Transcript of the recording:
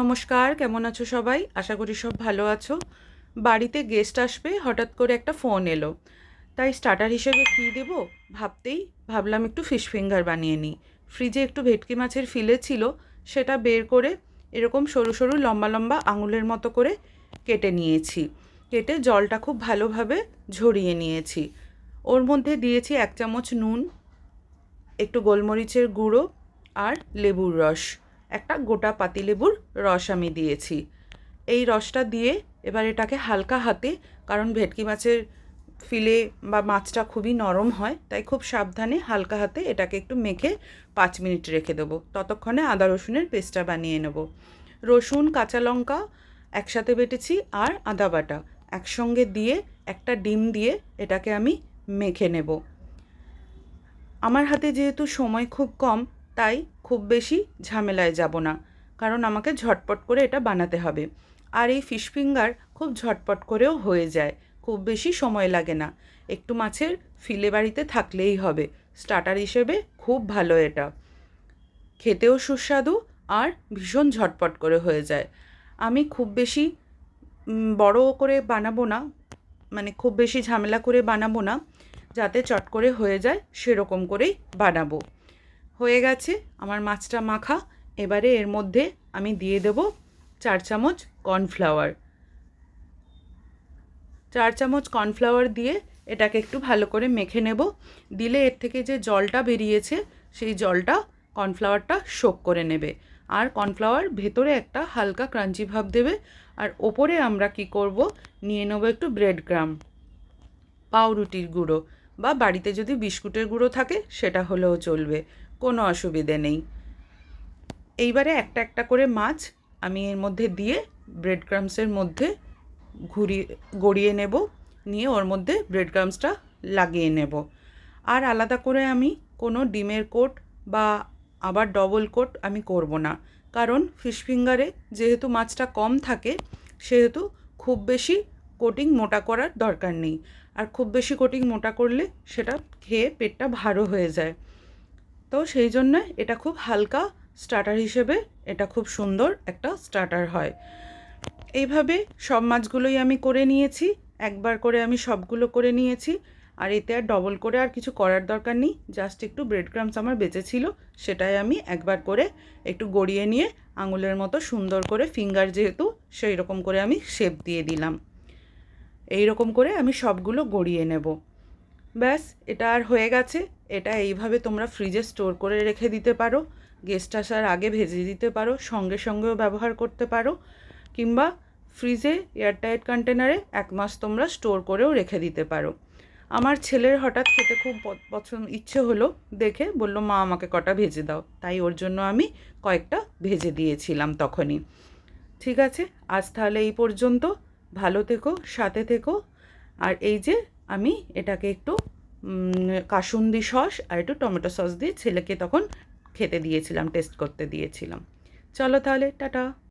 নমস্কার, কেমন আছো সবাই? আশা করি সব ভালো আছো। বাড়িতে গেস্ট আসবে, হঠাৎ করে একটা ফোন এলো। তাই স্টার্টার হিসেবে কী দেবো? ভাবতেই ভাবলাম একটু ফিশ ফিঙ্গার বানিয়ে নিই। ফ্রিজে একটু ভেটকি মাছের ফিলে ছিল, সেটা বের করে এরকম সরু সরু লম্বা লম্বা আঙুলের মতো করে কেটে নিয়েছি। কেটে জলটা খুব ভালোভাবে ঝরিয়ে নিয়েছি। ওর মধ্যে দিয়েছি এক চামচ নুন, একটু গোলমরিচের গুঁড়ো আর লেবুর রস। একটা গোটা পাতিলেবুর রস আমি দিয়েছি। এই রসটা দিয়ে এবার এটাকে হালকা হাতে, কারণ ভেটকি মাছের ফিলে বা মাছটা খুবই নরম হয়, তাই খুব সাবধানে হালকা হাতে এটাকে একটু মেখে পাঁচ মিনিট রেখে দেবো। ততক্ষণে আদা রসুনের পেস্টটা বানিয়ে নেব। রসুন, কাঁচা লঙ্কা একসাথে বেটেছি আর আদা বাটা একসঙ্গে দিয়ে একটা ডিম দিয়ে এটাকে আমি মেখে নেব। আমার হাতে যেহেতু সময় খুব কম তাই খুব বেশি ঝামেলায় যাব না। কারণ আমাকে ঝটপট করে এটা বানাতে হবে। আর এই ফিশ ফিঙ্গার খুব ঝটপট করেও হয়ে যায়। খুব বেশি সময় লাগে না। একটু মাছের ফিলে বাড়িতে থাকলেই হবে। স্টার্টার হিসেবে খুব ভালো এটা। খেতেও সুস্বাদু আর ভীষণ ঝটপট করে হয়ে যায়। আমি খুব বেশি বড় করে বানাবো না। মানে খুব বেশি ঝামেলা করে বানাবো না। যাতে চট করে হয়ে যায়, সেরকম করেই বানাবো। হয়ে গেছে, আমার মাছটা মাখা। এবারে এর মধ্যে আমি দিয়ে দেব চার চামচ কর্নফ্লাওয়ার। চার চামচ কর্নফ্লাওয়ার দিয়ে এটাকে একটু ভালো করে মেখে নেব। দিলে এর থেকে যে জলটা বেরিয়েছে, সেই জলটা কর্নফ্লাওয়ারটা শোক করে নেবে। আর কর্নফ্লাওয়ার ভেতরে একটা হালকা ক্রাঞ্চি ভাব দেবে। আর ওপরে আমরা কি করব, নিয়ে নেব একটু ব্রেড গ্রাম পাউরুটির গুঁড়ো। বা বাড়িতে যদি বিস্কুটের গুঁড়ো থাকে, সেটা হলেও চলবে। কোনো অসুবিধে নেই। এইবারে একটা একটা করে মাছ আমি এর মধ্যে দিয়ে ব্রেড ক্রামসের মধ্যে ঘুরিয়ে গড়িয়ে নেব। নিয়ে ওর মধ্যে ব্রেড ক্রামসটা লাগিয়ে নেব। আর আলাদা করে আমি কোনো ডিমের কোট বা আবার ডবল কোট আমি করব না। কারণ ফিশ ফিঙ্গারে যেহেতু মাছটা কম থাকে, সেহেতু খুব বেশি কোটিং মোটা করার দরকার নেই। আর খুব বেশি কোটিং মোটা করলে সেটা খেয়ে পেটটা ভারও হয়ে যায়। তো সেই জন্য এটা খুব হালকা স্টার্টার হিসেবে এটা খুব সুন্দর একটা স্টার্টার হয়। এইভাবে সব মাছগুলোই আমি করে নিয়েছি, একবার করে আমি সবগুলো করে নিয়েছি। আর এতে আর ডবল করে আর কিছু করার দরকার নেই জাস্ট একটু ব্রেড ক্রামস আমার বেঁচে ছিল, সেটাই আমি একবার করে একটু গড়িয়ে নিয়ে আঙুলের মতো সুন্দর করে ফিঙ্গার যেহেতু সেই রকম করে আমি শেপ দিয়ে দিলাম। এই রকম করে আমি সবগুলো গড়িয়ে নেব। ব্যাস, এটা আর হয়ে গেছে। এটা এইভাবে তোমরা ফ্রিজে স্টোর করে রেখে দিতে পারো। গেস্ট আসার আগে ভেজে দিতে পারো, সঙ্গে সঙ্গেও ব্যবহার করতে পারো। কিংবা ফ্রিজে এয়ারটাইট কন্টেনারে এক মাস তোমরা স্টোর করেও রেখে দিতে পারো। আমার ছেলের হঠাৎ খেতে খুব পছন্দ, ইচ্ছে হলো দেখে, বলল, মা, আমাকে কটা ভেজে দাও। তাই ওর জন্য আমি কয়েকটা ভেজে দিয়েছিলাম তখনই। ঠিক আছে, আজ তাহলে এই পর্যন্ত। ভালো থেকো, সাথে থেকো। আর এই যে আমি এটাকে একটু কাসুন্দি সস আর একটু টমেটো সস দিয়ে ছেলেকে তখন খেতে দিয়েছিলাম, টেস্ট করতে দিয়েছিলাম। চলো তাহলে, টাটা।